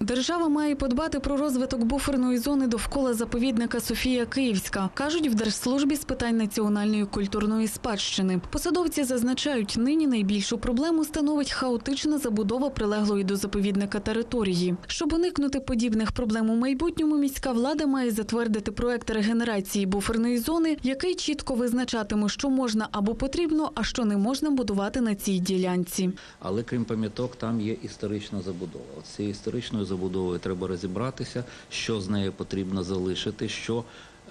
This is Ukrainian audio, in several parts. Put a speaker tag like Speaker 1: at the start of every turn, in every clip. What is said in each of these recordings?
Speaker 1: Держава має подбати про розвиток буферної зони довкола заповідника Софія Київська, кажуть в Держслужбі з питань національної культурної спадщини. Посадовці зазначають, нині найбільшу проблему становить хаотична забудова прилеглої до заповідника території. Щоб уникнути подібних проблем у майбутньому, міська влада має затвердити проект регенерації буферної зони, який чітко визначатиме, що можна або потрібно, а що не можна будувати на цій ділянці.
Speaker 2: Але крім пам'яток, там є історична забудова. Цією історичною забудовою треба розібратися, що з нею потрібно залишити, що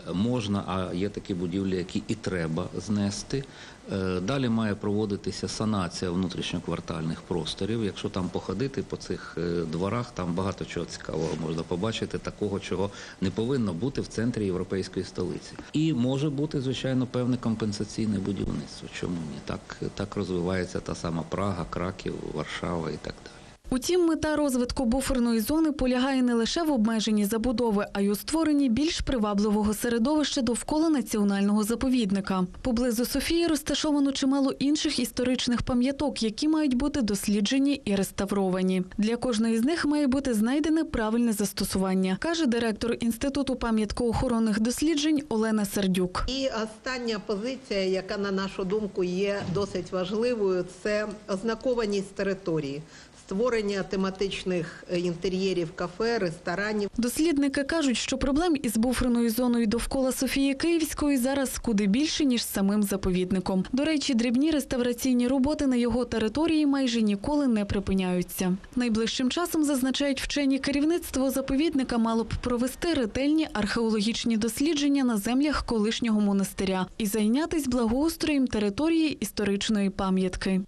Speaker 2: е, можна, а є такі будівлі, які і треба знести. Е, Далі має проводитися санація внутрішньоквартальних просторів. Якщо там походити по цих е, дворах, там багато чого цікавого можна побачити, такого, чого не повинно бути в центрі європейської столиці. І може бути, звичайно, певне компенсаційне будівництво. Чому ні? Так, так розвивається та сама Прага, Краків, Варшава і так далі.
Speaker 1: Утім, мета розвитку буферної зони полягає не лише в обмеженні забудови, а й у створенні більш привабливого середовища довкола національного заповідника. Поблизу Софії розташовано чимало інших історичних пам'яток, які мають бути досліджені і реставровані. Для кожної з них має бути знайдене правильне застосування, каже директор інституту пам'яткоохоронних досліджень Олена Сердюк.
Speaker 3: І остання позиція, яка на нашу думку є досить важливою, це ознакованість території, створення тематичних е, інтер'єрів кафе, ресторанів.
Speaker 1: Дослідники кажуть, що проблем із буферною зоною довкола Софії Київської зараз куди більше, ніж з самим заповідником. До речі, дрібні реставраційні роботи на його території майже ніколи не припиняються. Найближчим часом, зазначають вчені, керівництво заповідника мало б провести ретельні археологічні дослідження на землях колишнього монастиря і зайнятись благоустроєм території історичної пам'ятки.